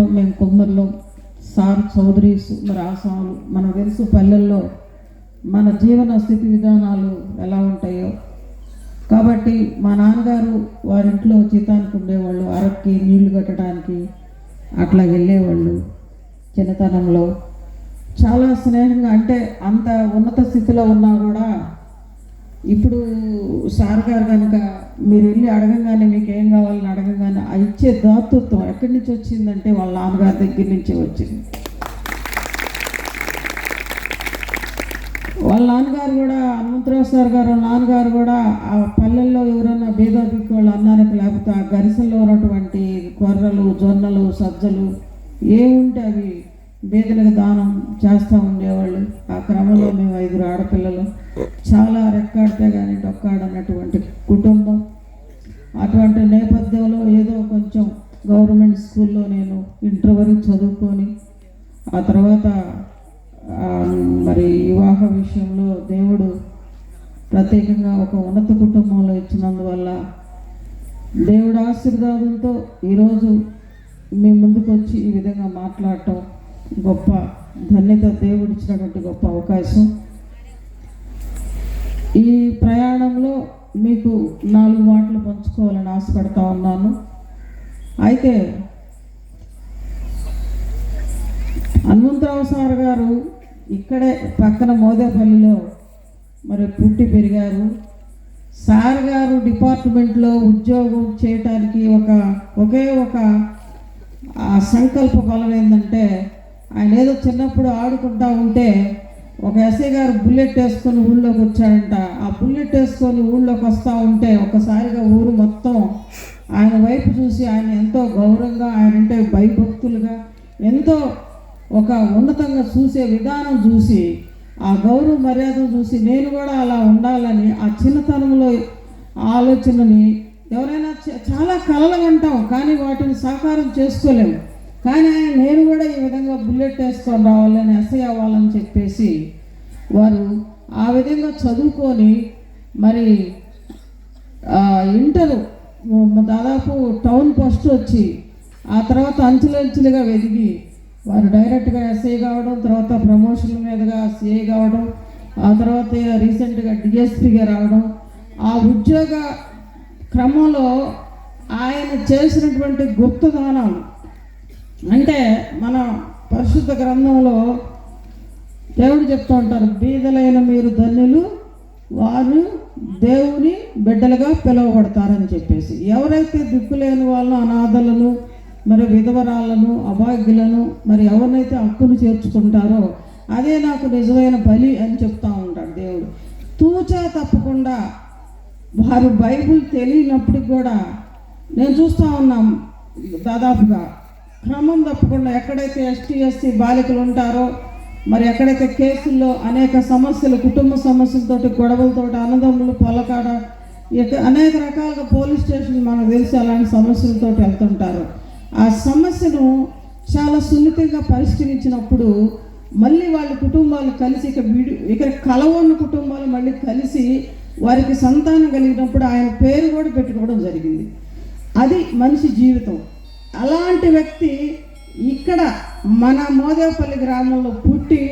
మేము కొమ్మర్లో సార్ చౌదరీస్ మరి ఆసాములు మనకు తెలుసు పల్లెల్లో మన జీవన స్థితి విధానాలు ఎలా ఉంటాయో. కాబట్టి మా నాన్నగారు వారింట్లో జీతానికి ఉండేవాళ్ళు అరక్కి నీళ్ళు కట్టడానికి అట్లా వెళ్ళేవాళ్ళు చిన్నతనంలో. చాలా స్నేహంగా అంటే అంత ఉన్నత స్థితిలో ఉన్నా కూడా ఇప్పుడు సార్ గారు కనుక మీరు వెళ్ళి అడగంగానే మీకు ఏం కావాలని అడగంగానే ఆ ఇచ్చే దాతృత్వం ఎక్కడి నుంచి వచ్చిందంటే వాళ్ళ నాన్నగారి దగ్గర నుంచి వచ్చింది. వాళ్ళ నాన్నగారు కూడా హనుమంతరావు సార్ గారు నాన్నగారు కూడా ఆ పల్లెల్లో ఎవరైనా బీదోపికి వాళ్ళు అన్నానికి లేకపోతే ఆ గరిసెల్లో ఉన్నటువంటి కొర్రలు జొన్నలు సజ్జలు ఏముంటే అవి బీదలకు దానం చేస్తూ ఉండేవాళ్ళు. ఆ క్రమంలో మేము ఐదుగురు ఆడపిల్లలు. చాలా రెక్కాడితే కానీ డొక్కాడన్నటువంటి కుటుంబం. అటువంటి నేపథ్యంలో ఏదో కొంచెం గవర్నమెంట్ స్కూల్లో నేను ఇంటర్ వరకు చదువుకొని ఆ తర్వాత మరి వివాహ విషయంలో దేవుడు ప్రత్యేకంగా ఒక ఉన్నత కుటుంబంలో ఇచ్చినందువల్ల దేవుడు ఆశీర్వాదంతో ఈరోజు మీ ముందుకు వచ్చి ఈ విధంగా మాట్లాడటం గొప్ప ధన్యత దేవుడు ఇచ్చినటువంటి గొప్ప అవకాశం. ఈ ప్రయాణంలో మీకు నాలుగు మాటలు పంచుకోవాలని ఆశపడతా ఉన్నాను. అయితే హనుమంతరావు సార్ గారు ఇక్కడే పక్కన మోదేపల్లిలో మరి పుట్టి పెరిగారు. సార్ గారు డిపార్ట్మెంట్లో ఉద్యోగం చేయటానికి ఒక ఒకే ఒక సంకల్ప బలం ఏంటంటే ఆయన ఏదో చిన్నప్పుడు ఆడుకుంటా ఉంటే ఒక ఎస్ఐ గారు బుల్లెట్ వేసుకొని ఊళ్ళోకి వచ్చాడంట. ఆ బుల్లెట్ వేసుకొని ఊళ్ళోకి వస్తూ ఉంటే ఒకసారిగా ఊరు మొత్తం ఆయన వైపు చూసి ఆయన ఎంతో గౌరవంగా ఆయన అంటే భయభక్తులుగా ఎంతో ఒక ఉన్నతంగా చూసే విధానం చూసి ఆ గౌరవ మర్యాదను చూసి నేను కూడా అలా ఉండాలని ఆ చిన్నతనంలో ఆలోచనని ఎవరైనా చాలా కలలు అంటాం కానీ వాటిని సాకారం చేసుకోలేము కానీ నేను కూడా ఈ విధంగా బుల్లెట్ వేసుకొని రావాలని ఎస్ఐ అవ్వాలని చెప్పేసి వారు ఆ విధంగా చదువుకొని మరి ఆ, ఇంటరు దాదాపు టౌన్ ఫస్ట్ వచ్చి ఆ తర్వాత అంచులంచులుగా వెదిగి వారు డైరెక్ట్గా ఎస్ఐ కావడం తర్వాత ప్రమోషన్ మీదుగా సిఐ కావడం ఆ తర్వాత రీసెంట్గా డిఎస్పీగా రావడం ఆ ఉద్యోగ క్రమంలో ఆయన చేసినటువంటి గుప్తదానాలు అంటే మన పరిశుద్ధ గ్రంథంలో దేవుడు చెప్తూ ఉంటారు బీదలైన మీరు ధన్యులు వారు దేవుని బిడ్డలుగా పిలువబడతారని చెప్పేసి. ఎవరైతే దిక్కులేని వాళ్ళు అనాథలను మరి విధవరాలను అభాగ్యులను మరి ఎవరినైతే హక్కును చేర్చుకుంటారో అదే నాకు నిజమైన బలి అని చెప్తా ఉంటాడు దేవుడు. తూచా తప్పకుండా వారు బైబిల్ తెలియనప్పటికి కూడా నేను చూస్తూ ఉన్నాం దాదాపుగా. క్రమం తప్పకుండా ఎక్కడైతే ఎస్టీ ఎస్సీ బాలికలు ఉంటారో మరి ఎక్కడైతే కేసుల్లో అనేక సమస్యలు కుటుంబ సమస్యలతోటి గొడవలతోటి అన్నదమ్ములు పొలకాడ ఇక అనేక రకాలుగా పోలీస్ స్టేషన్ మనకు తెలిసి అలాంటి సమస్యలతో వెళ్తుంటారు. ఆ సమస్యను చాలా సున్నితంగా పరిష్కరించినప్పుడు మళ్ళీ వాళ్ళ కుటుంబాలు కలిసి ఇక విడి ఇక్కడ కలవన్న కుటుంబాలు మళ్ళీ కలిసి వారికి సంతానం కలిగినప్పుడు ఆయన పేరు కూడా పెట్టుకోవడం జరిగింది. అది మనిషి జీవితం. అలాంటి వ్యక్తి ఇక్కడ మన మోదేపల్లి గ్రామంలో పుట్టి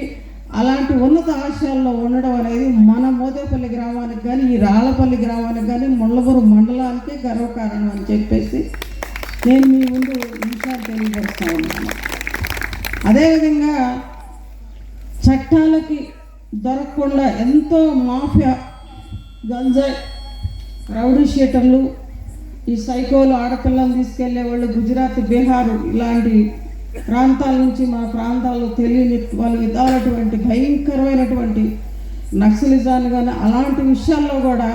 అలాంటి ఉన్నత ఆశయాల్లో ఉండడం అనేది మన మోదేపల్లి గ్రామానికి కానీ ఈ రాళ్ళపల్లి గ్రామానికి కానీ ముళ్ళపురం మండలానికి గర్వకారణం అని చెప్పేసి నేను మీ ముందు విషయాలు తెలియజేస్తా ఉన్నాను. అదేవిధంగా చట్టాలకి దొరకకుండా ఎంతో మాఫియా గంజాయి రౌడీ షీటర్లు ఈ సైకోలు ఆడపిల్లలు తీసుకెళ్ళే వాళ్ళు గుజరాత్ బీహార్ ఇలాంటి ప్రాంతాల నుంచి మా ప్రాంతాల్లో తెలియని వాళ్ళు విధాలటువంటి భయంకరమైనటువంటి నక్సలిజాన్ని కానీ అలాంటి విషయాల్లో కూడా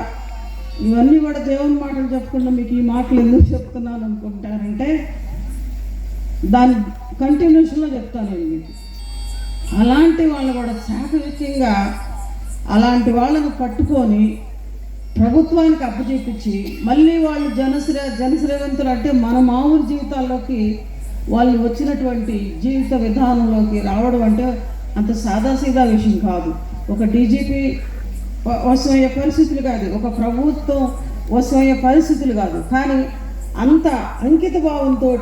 ఇవన్నీ కూడా దేవుని మాటలు చెప్పకుండా మీకు ఈ మాటలు ఎందుకు చెప్తున్నాను అనుకుంటారంటే దాని కంటిన్యూషన్లో చెప్తాను నేను మీకు. అలాంటి వాళ్ళు కూడా శాఖవిత్యంగా అలాంటి వాళ్ళను పట్టుకొని ప్రభుత్వానికి అప్పచెప్పించి మళ్ళీ వాళ్ళు జనశ్రే జనశ్రేవంతులు అంటే మన మామూలు జీవితాల్లోకి వాళ్ళు వచ్చినటువంటి జీవిత విధానంలోకి రావడం అంటే అంత సాదాసీదా విషయం కాదు. ఒక డీజీపీ వశమయ్యే పరిస్థితులు కాదు. ఒక ప్రభుత్వం వశమయ్యే పరిస్థితులు కాదు. కానీ అంత అంకిత భావంతో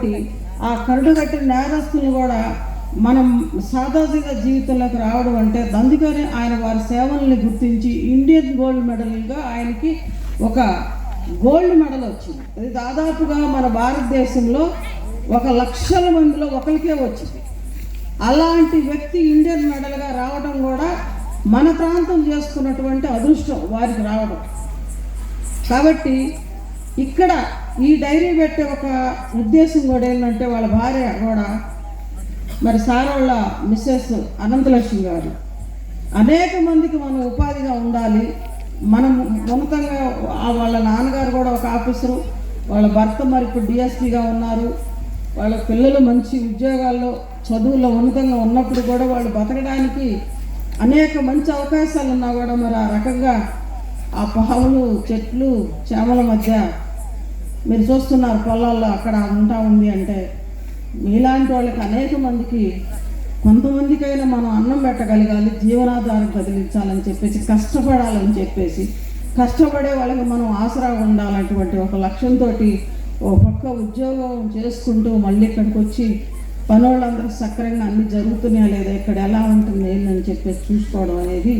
ఆ కరుడుగట్టిన కట్టిన కూడా మనం సాదాసీదా జీవితంలోకి రావడం అంటే అందుకనే ఆయన వారి సేవల్ని గుర్తించి ఇండియన్ గోల్డ్ మెడల్గా ఆయనకి ఒక గోల్డ్ మెడల్ వచ్చింది. అది దాదాపుగా మన భారతదేశంలో ఒక లక్షల మందిలో ఒకరికే వచ్చింది. అలాంటి వ్యక్తి ఇండియన్ మెడల్గా రావడం కూడా మన ప్రాంతం చేసుకున్నటువంటి అదృష్టం వారికి రావడం. కాబట్టి ఇక్కడ ఈ డైరీ పెట్టే ఒక ఉద్దేశం కూడా ఏంటంటే వాళ్ళ భార్య కూడా మరి సారోళ్ళ మిస్సెస్ అనంతలక్ష్మి గారు. అనేక మందికి మనం ఉపాధిగా ఉండాలి. మనం ఉన్నతంగా వాళ్ళ నాన్నగారు కూడా ఒక ఆఫీసరు. వాళ్ళ భర్త మరి ఇప్పుడు డిఎస్పీగా ఉన్నారు. వాళ్ళ పిల్లలు మంచి ఉద్యోగాల్లో చదువుల్లో ఉన్నతంగా ఉన్నప్పుడు కూడా వాళ్ళు బతకడానికి అనేక మంచి అవకాశాలు ఉన్నా కూడా మరి ఆ రకంగా ఆ పావులు చెట్లు చేమల మధ్య మీరు చూస్తున్నారు పొలాల్లో అక్కడ ఉంటా ఉంది అంటే మీలాంటి వాళ్ళకి అనేక మందికి కొంతమందికైనా మనం అన్నం పెట్టగలగాలి జీవనాధారం కదిలించాలని చెప్పేసి కష్టపడాలని చెప్పేసి కష్టపడే వాళ్ళకి మనం ఆసరా ఉండాలన్నటువంటి ఒక లక్ష్యంతో ఓ పక్క ఉద్యోగం చేసుకుంటూ మళ్ళీ ఇక్కడికి వచ్చి పనోళ్ళందరూ సక్రంగా అన్ని జరుగుతున్నాయా లేదా ఇక్కడ ఎలా ఉంటుంది ఏందని చెప్పేసి చూసుకోవడం అనేది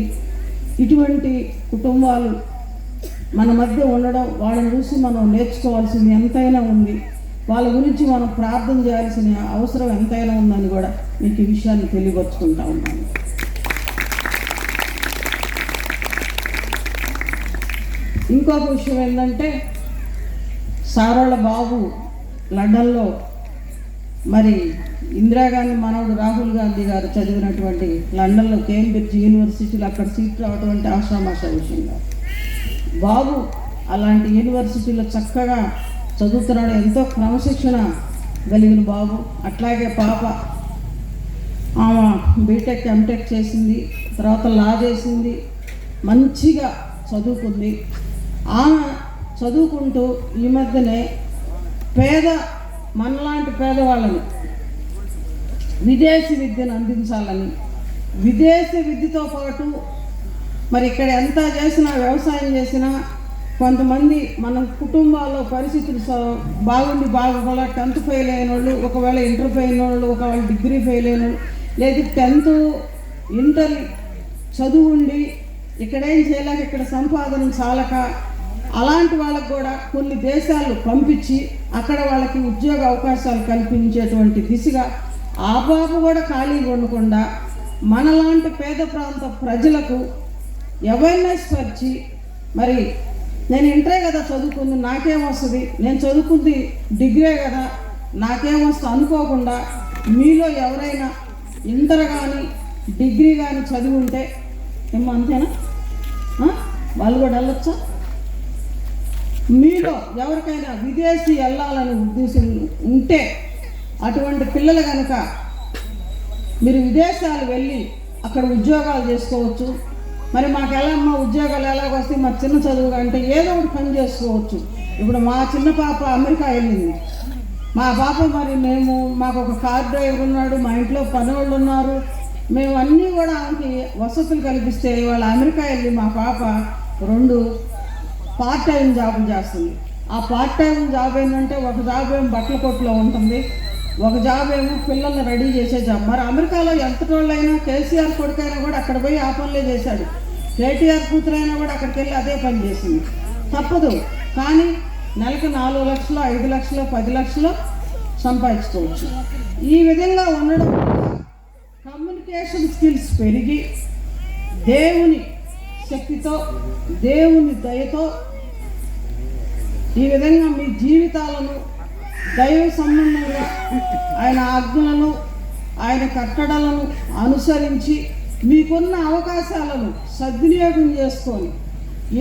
ఇటువంటి కుటుంబాలు మన మధ్య ఉండడం వాళ్ళని చూసి మనం నేర్చుకోవాల్సింది ఎంతైనా ఉంది. వాళ్ళ గురించి మనం ప్రార్థన చేయాల్సిన అవసరం ఎంతైనా ఉందని కూడా మీకు ఈ విషయాన్ని తెలియపరుచుకుంటా ఉన్నాను. ఇంకొక విషయం ఏంటంటే సారోళ్ళ బాబు లండన్లో మరి ఇందిరాగాంధీ మనవడు రాహుల్ గాంధీ గారు చదివినటువంటి లండన్లో కేంబ్రిడ్జ్ యూనివర్సిటీలో అక్కడ సీట్ రావడం అంటే ఆషామాష విషయం బాబు అలాంటి యూనివర్సిటీలో చక్కగా చదువుతున్నాడు ఎంతో క్రమశిక్షణ కలిగిన బాబు. అట్లాగే పాప ఆమె బీటెక్ ఎంటెక్ చేసింది తర్వాత లా చేసింది మంచిగా చదువుకుంది. ఆమె చదువుకుంటూ ఈ మధ్యనే పేద మనలాంటి పేదవాళ్ళని విదేశీ విద్యను అందించాలని విదేశీ విద్యతో పాటు మరి ఇక్కడ ఎంత చేసినా వ్యవసాయం చేసినా కొంతమంది మన కుటుంబాల్లో పరిస్థితులు బాగుండి బాగా టెన్త్ ఫెయిల్ అయిన వాళ్ళు ఒకవేళ ఇంటర్ ఫెయిల్ అయిన వాళ్ళు ఒకవేళ డిగ్రీ ఫెయిల్ అయిన వాళ్ళు లేదు టెన్త్ ఇంటర్ చదువు ఉండి ఇక్కడేం చేయలేక ఇక్కడ సంపాదన చాలక అలాంటి వాళ్ళకు కూడా కొన్ని దేశాలు పంపించి అక్కడ వాళ్ళకి ఉద్యోగ అవకాశాలు కల్పించేటువంటి దిశగా ఆ బాబు కూడా ఖాళీగా ఉండకుండా మనలాంటి పేద ప్రాంత ప్రజలకు అవేర్నెస్ పరిచి మరి నేను ఇంటరే కదా చదువుకుంది నాకేం వస్తుంది? నేను చదువుకుంది డిగ్రీ కదా నాకేం వస్తుంది అనుకోకుండా మీలో ఎవరైనా ఇంటర్ కానీ డిగ్రీ కానీ చదివి ఉంటే ఏమో అంతేనా వాళ్ళు కూడా వెళ్ళొచ్చా? మీలో ఎవరికైనా విదేశీ వెళ్ళాలని ఉద్దేశం ఉంటే అటువంటి పిల్లలు కనుక మీరు విదేశాలు వెళ్ళి అక్కడ ఉద్యోగాలు చేసుకోవచ్చు మరి మాకు ఎలా అమ్మ ఉద్యోగాలు ఎలాగ వస్తాయి మరి చిన్న చదువు అంటే ఏదో ఒకటి పని చేసుకోవచ్చు. ఇప్పుడు మా చిన్న పాప అమెరికా వెళ్ళింది. మా పాప మరి మేము మాకు ఒక కార్ డ్రైవర్ ఉన్నాడు మా ఇంట్లో పనివాళ్ళు ఉన్నారు. మేము అన్నీ కూడా ఆమెకి వసతులు కల్పిస్తే వాళ్ళ అమెరికా వెళ్ళి మా పాప రెండు పార్ట్ టైం జాబ్ చేస్తుంది. ఆ పార్ట్ టైం జాబ్ ఏంటంటే ఒక జాబ్ ఏం బట్టల కొట్టులో ఉంటుంది. ఒక జాబ్ ఏమో పిల్లల్ని రెడీ చేసే జాబ్ మరి అమెరికాలో ఎంత వాళ్ళైనా కేసీఆర్ కొడుకైనా కూడా అక్కడ పోయి ఆ పనులే చేశాడు. కేటీఆర్ కూతురైనా కూడా అక్కడికి వెళ్ళి అదే పని చేసింది. తప్పదు. కానీ నెలకు నాలుగు లక్షలు ఐదు లక్షలు పది లక్షలు సంపాదించుకోవచ్చు. ఈ విధంగా ఉండడం కమ్యూనికేషన్ స్కిల్స్ పెరిగి దేవుని శక్తితో దేవుని దయతో ఈ విధంగా మీ జీవితాలను దైవ సంబంధంగా ఆయన ఆజ్ఞలను ఆయన కట్టడలను అనుసరించి మీకున్న అవకాశాలను సద్వినియోగం చేసుకొని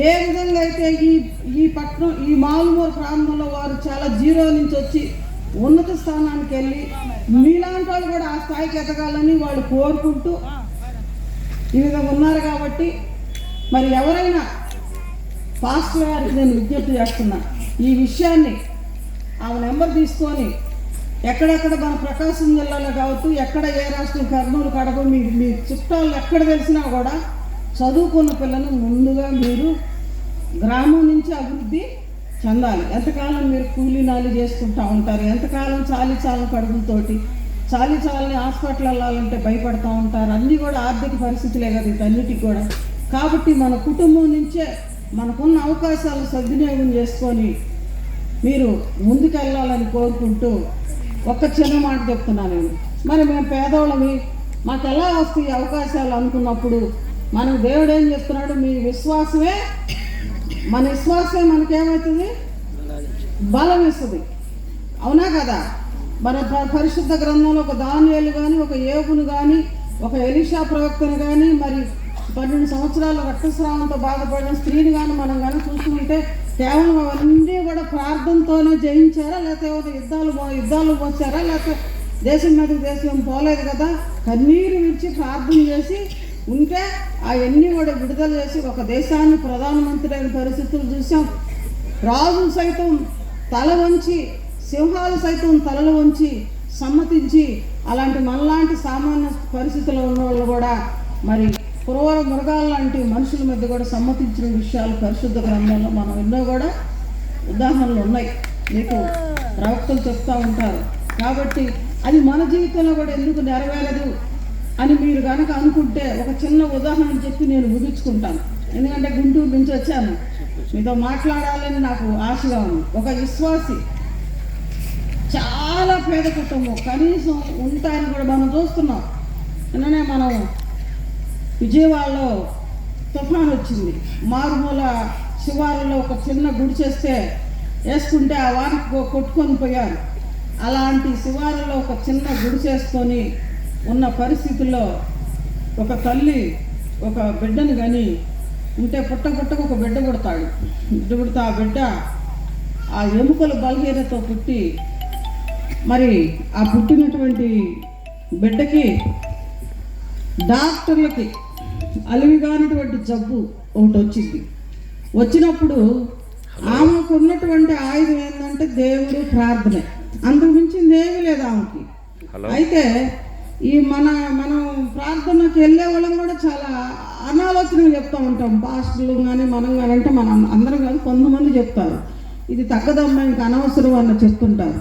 ఏ విధంగా అయితే ఈ ఈ పట్టణం ఈ మాలుమూరు ప్రాంతంలో వారు చాలా జీరో నుంచి వచ్చి ఉన్నత స్థానానికి వెళ్ళి మీలాంటి వాళ్ళు కూడా ఆ స్థాయికి ఎదగాలని వాళ్ళు కోరుకుంటూ ఈ విధంగా ఉన్నారు కాబట్టి మరి ఎవరైనా పాస్టర్ గారికి నేను విజ్ఞప్తి చేస్తున్నా ఈ విషయాన్ని ఆమె నెంబర్ తీసుకొని ఎక్కడెక్కడ మన ప్రకాశం జిల్లాలో కావచ్చు ఎక్కడ ఏ రాష్ట్రం కర్నూలు కడప మీ మీ చుట్టాలు ఎక్కడ తెలిసినా కూడా చదువుకున్న పిల్లలు ముందుగా మీరు గ్రామం నుంచి అభివృద్ధి చెందాలి. ఎంతకాలం మీరు కూలీ నాలి చేసుకుంటూ ఉంటారు? ఎంతకాలం చాలి చాలని కడుపులతోటి చాలి చాలని హాస్పిటల్ వెళ్ళాలంటే భయపడతా ఉంటారు? అన్నీ కూడా ఆర్థిక పరిస్థితులే కదా ఇటన్నిటికి కూడా. కాబట్టి మన కుటుంబం నుంచే మనకున్న అవకాశాలు సద్వినియోగం చేసుకొని మీరు ముందుకెళ్ళాలని కోరుకుంటూ ఒక్క చిన్న మాట చెప్తున్నాను నేను. మరి మేము పేదవాళ్ళమి. మాకు ఎలా వస్తాయి అవకాశాలు అనుకున్నప్పుడు మనం దేవుడు ఏం చెప్తున్నాడు మీ విశ్వాసమే మన విశ్వాసమే మనకేమవుతుంది? బలం ఇస్తుంది. అవునా కదా? మన ప- పరిశుద్ధ గ్రంథంలో ఒక దానియేలు కానీ ఒక ఏపును కానీ ఒక ఎలిషా ప్రవక్తను కానీ మరి పన్నెండు సంవత్సరాల రక్తస్రావంతో బాధపడిన స్త్రీని కానీ మనం కానీ చూసుకుంటే కేవలం అవన్నీ కూడా ప్రార్థనతోనే జయించారా? లేకపోతే ఏమైనా యుద్ధాలు పో- యుద్ధాలు వచ్చారా లేకపోతే దేశం మీద దేశం పోలేదు కదా? కన్నీరు విడిచి ప్రార్థన చేసి ఉంటే అవన్నీ కూడా విడుదల చేసి ఒక దేశాన్ని ప్రధానమంత్రి అయిన పరిస్థితులు చూసాం రాజులు సైతం తల వంచి సింహాలు సైతం తలలు వంచి సమ్మతించి అలాంటి మనలాంటి సామాన్య పరిస్థితుల్లో ఉన్న వాళ్ళు కూడా మరి క్రూర మృగాలు లాంటి మనుషుల మీద కూడా సమ్మతించిన విషయాలు పరిశుద్ధ గ్రంథంలో మనం ఎన్నో కూడా ఉదాహరణలు ఉన్నాయి. మీకు ప్రవక్తలు చెప్తూ ఉంటారు. కాబట్టి అది మన జీవితంలో కూడా ఎందుకు నెరవేరదు అని మీరు కనుక అనుకుంటే ఒక చిన్న ఉదాహరణ చెప్పి నేను ముగించుకుంటాను. ఎందుకంటే గుంటూరు నుంచి వచ్చాను. మీతో మాట్లాడాలని నాకు ఆశగా ఉంది. ఒక విశ్వాసి చాలా పేద కుటుంబం కనీసం ఉంటాయని కూడా మనం చూస్తున్నాం. నిన్ననే మనం విజయవాడలో తుఫాన్ వచ్చింది. మారుమూల శివారులో ఒక చిన్న గుడి చేస్తే వేసుకుంటే ఆ వారికి కొట్టుకొని పోయారు. అలాంటి శివారులో ఒక చిన్న గుడి చేసుకొని ఉన్న పరిస్థితుల్లో ఒక తల్లి ఒక బిడ్డను కానీ ఉంటే పుట్ట పుట్టకు ఒక బిడ్డ పుడతాడు. బిడ్డ పుడితే ఆ బిడ్డ ఆ ఎముకల బలహీనతో పుట్టి మరి ఆ పుట్టినటువంటి బిడ్డకి డాక్టర్లకి అలివిగానటువంటి జబ్బు ఒకటి వచ్చింది వచ్చినప్పుడు ఆమెకు ఉన్నటువంటి ఆయుధం ఏంటంటే దేవుడు ప్రార్థన. అంతకు మించింది ఏమీ లేదు ఆమెకి. అయితే ఈ మన మనం ప్రార్థనకి వెళ్ళే వాళ్ళం కూడా చాలా అనాలోచనలు చెప్తా ఉంటాం. పాస్టర్లు కానీ మనం కానీ అంటే మనం అందరం కానీ కొంతమంది చెప్తారు. ఇది తగ్గదమ్మా ఇంక అనవసరం అన్న చెప్తుంటారు.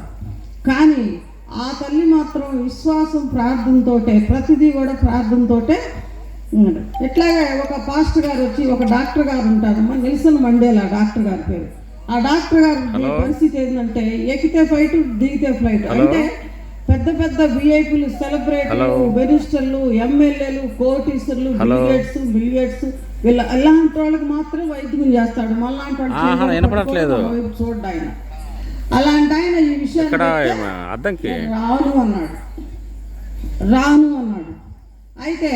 కానీ ఆ తల్లి మాత్రం విశ్వాసం ప్రార్థనతోటే ప్రతిదీ కూడా ప్రార్థనతోటే. ఇట్లాగే ఒక పాస్టర్ గారు వచ్చి ఒక డాక్టర్ గారు ఉంటారు మన నిల్సన్ మండేలా డాక్టర్ గారి పేరు. ఆ డాక్టర్ గారి పరిస్థితి ఏంటంటే ఎక్కితే ఫ్లైట్ దిగితే ఫ్లైట్ అంటే పెద్ద పెద్ద విఐపీలు సెలబ్రిటీలు మినిస్టర్లు ఎమ్మెల్యేలు కోటీశ్వర్లు బిలిగేట్స్ బిలిగేట్స్ వీళ్ళ అలాంటి వాళ్ళకి మాత్రం వైద్యం చేస్తాడు. మళ్ళాంటి వాళ్ళు చూడ్డు ఆయన. అలాంటి ఆయన ఈ అద్దంకి. రాను అన్నాడు. రాను అన్నాడు. అయితే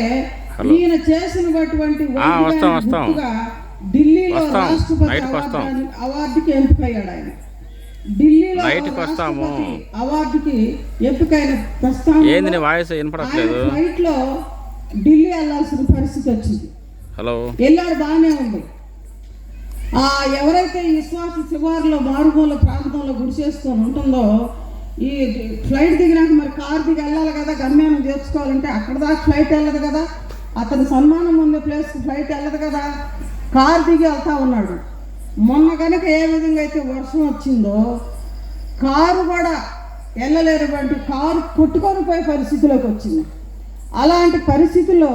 ఈయన చేసినటువంటి వస్తాం, వస్తాం. ఢిల్లీలో. రాష్ట్రపతి అవార్డుకి ఎంపికయ్యాడు ఆయన. ఢిల్లీలో నైట్కి వస్తాము. రాష్ట్రపతి అవార్డుకి ఎంపికైన ప్రస్థానంలో ఏంది వాయిస్ వినపడట్లేదు? ఫ్లైట్లో ఢిల్లీ వెళ్ళాల్సిన పరిస్థితి వచ్చింది. హలో. వెళ్ళాడు బాగానే ఉంది. ఆ ఎవరైతే విశ్వాస శివారులో మారుమూల ప్రాంతంలో గుడి చేసుకొని ఉంటుందో ఈ ఫ్లైట్ దిగినాక మరి కార్ దిగి వెళ్ళాలి కదా గమ్యాన్ని చేర్చుకోవాలంటే అక్కడ దాకా ఫ్లైట్ వెళ్ళదు కదా. అతని సన్మానం ఉన్న ప్లేస్కి ఫ్లైట్ వెళ్ళదు కదా. కార్ దిగి వెళ్తా ఉన్నాడు. మొన్న కనుక ఏ విధంగా అయితే వర్షం వచ్చిందో కారు కూడా వెళ్ళలేనటువంటి కారు కొట్టుకొని పోయే పరిస్థితిలోకి వచ్చింది. అలాంటి పరిస్థితిలో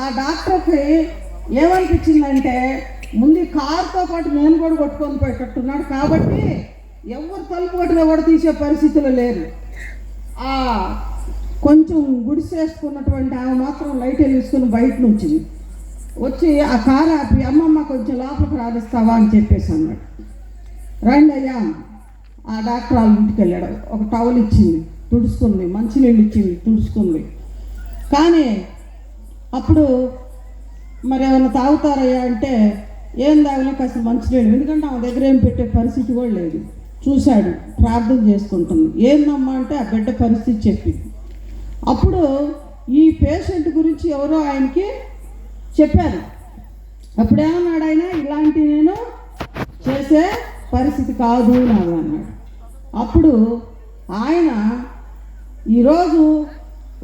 ఆ డాక్టర్కి ఏమనిపించిందంటే ముందు కారుతో పాటు నేను కూడా కొట్టుకొని పోయేటట్టున్నాడు కాబట్టి ఎవరు తలుపు కొట్టినా కూడా తీసే పరిస్థితిలో లేరు. ఆ కొంచెం గుడిసేసుకున్నటువంటి ఆమె మాత్రం లైట్ వెలిగించుకుని బయట నుంచి వచ్చి ఆ కారు ఆపి అమ్మమ్మ కొంచెం లోపలికి రాదిస్తావా అని చెప్పేసి అన్నాడు. రండి అయ్యా ఆ డాక్టర్ వాళ్ళ ఇంటికి వెళ్ళాడు. ఒక టవల్ ఇచ్చింది తుడుచుకుంది మంచినీళ్ళు ఇచ్చింది తుడుచుకుంది. కానీ అప్పుడు మరి ఏమైనా తాగుతారయ్యా అంటే ఏం తాగినా కాస్త మంచినీళ్ళు. ఎందుకంటే ఆమె దగ్గర ఏం పెట్టే పరిస్థితి కూడా లేదు. చూశాడు ప్రార్థన చేసుకుంటుంది. ఏందమ్మా? అంటే ఆ బిడ్డ పరిస్థితి చెప్పింది. అప్పుడు ఈ పేషెంట్ గురించి ఎవరో ఆయనకి చెప్పారు. అప్పుడేమన్నాడు ఆయన ఇలాంటి నేను చేసే పరిస్థితి కాదు నాకు అన్నాడు. అప్పుడు ఆయన ఈరోజు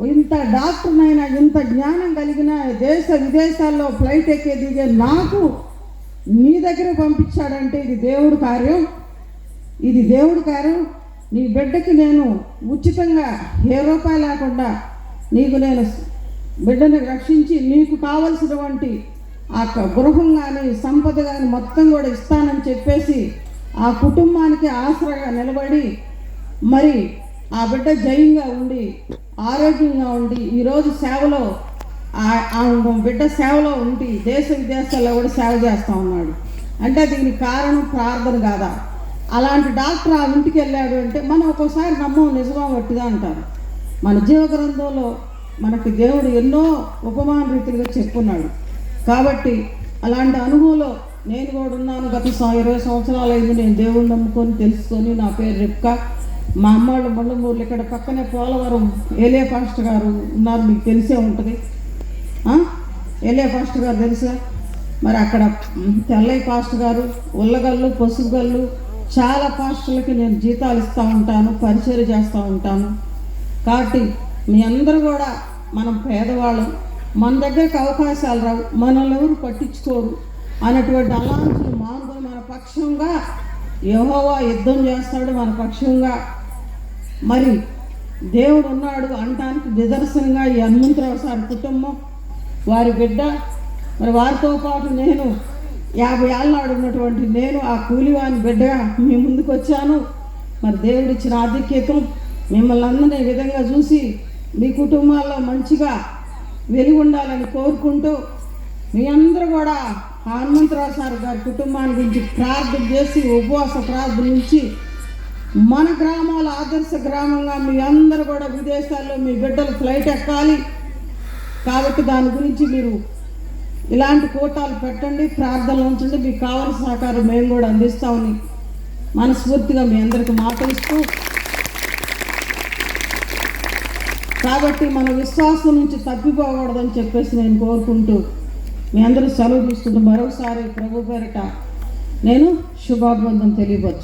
ఇంత డాక్టర్నైనా ఇంత జ్ఞానం కలిగిన దేశ విదేశాల్లో ఫ్లైట్ ఎక్కే దిగే నాకు మీ దగ్గర పంపించాడంటే ఇది దేవుడి కార్యం. ఇది దేవుడి కార్యం. నీ బిడ్డకి నేను ఉచితంగా ఏ రూపాయి లేకుండా నీకు నేను బిడ్డని రక్షించి నీకు కావలసినటువంటి ఆ గృహం కానీ సంపద కానీ మొత్తం కూడా ఇస్తానని చెప్పేసి ఆ కుటుంబానికి ఆసరాగా నిలబడి మరి ఆ బిడ్డ జయంగా ఉండి ఆరోగ్యంగా ఉండి ఈరోజు సేవలో ఆ బిడ్డ సేవలో ఉండి దేశ విదేశాల్లో కూడా సేవ చేస్తూ ఉన్నాడు. అంటే దీనికి కారణం ప్రార్థన కాదా? అలాంటి డాక్టర్ ఆ ఇంటికి వెళ్ళాడు అంటే మనం ఒక్కోసారి నమ్మం నిజమా వట్టిదా అంటారు. మన జీవ గ్రంథంలో మనకి దేవుడు ఎన్నో ఉపమాన రీతిగా చెప్పున్నాడు. కాబట్టి అలాంటి అనుభవంలో నేను కూడా ఉన్నాను. గత ఇరవై సంవత్సరాలు అయింది నేను దేవుడిని నమ్ముకొని తెలుసుకొని నా పేరు రిప్క మా అమ్మాళ్ళు మండమూరులు ఇక్కడ పక్కనే పోలవరం ఏలే పాస్టర్ గారు ఉన్నారు మీకు తెలిసే ఉంటుంది. ఏలే ఏలియా పాస్టర్ గారు తెలుసా? మరి అక్కడ తెల్లయ్య పాస్టర్ గారు ఉల్లగల్లు పసుపుగల్లు చాలా పాస్టర్లకి నేను జీతాలు ఇస్తూ ఉంటాను పరిచయం చేస్తూ ఉంటాను. కాబట్టి మీ అందరూ కూడా మనం పేదవాళ్ళం మన దగ్గరికి అవకాశాలు రావు మనల్ని ఎవరు పట్టించుకోరు అనేటువంటి అలాంటి మానుకొని మన పక్షంగా యహోవా యుద్ధం చేస్తాడు మన పక్షంగా. మరి దేవుడు ఉన్నాడు అనటానికి నిదర్శనంగా ఈ హనుమంతరావు సార్ కుటుంబం వారి బిడ్డ మరి వారితో పాటు నేను యాభై ఏళ్ళ నాడు ఉన్నటువంటి నేను ఆ కూలివాని బిడ్డగా మీ ముందుకు వచ్చాను. మరి దేవుడు ఇచ్చిన ఆధిక్యతం మిమ్మల్ని అందరినీ విధంగా చూసి మీ కుటుంబాల్లో మంచిగా వెలుగు ఉండాలని కోరుకుంటూ మీ అందరూ కూడా హనుమంతరావు సార్ గారి కుటుంబాన్ని గురించి ప్రార్థన చేసి ఉపవాస ప్రార్థన నుంచి మన గ్రామాల ఆదర్శ గ్రామంగా మీ అందరూ కూడా విదేశాల్లో మీ బిడ్డలు ఫ్లైట్ ఎక్కాలి. కాబట్టి దాని గురించి మీరు ఇలాంటి కూటాలు పెట్టండి ప్రార్థనలు ఉంచండి మీకు కావాల్సిన సహకారం మేము కూడా అందిస్తామని మనస్ఫూర్తిగా మీ అందరికి మాటలుస్తూ. కాబట్టి మన విశ్వాసం నుంచి తప్పిపోకూడదని చెప్పేసి నేను కోరుకుంటూ మీ అందరూ సెలవు తీసుకుంటూ మరొకసారి ప్రభు పేరిట నేను శుభాభివందం తెలియవచ్చు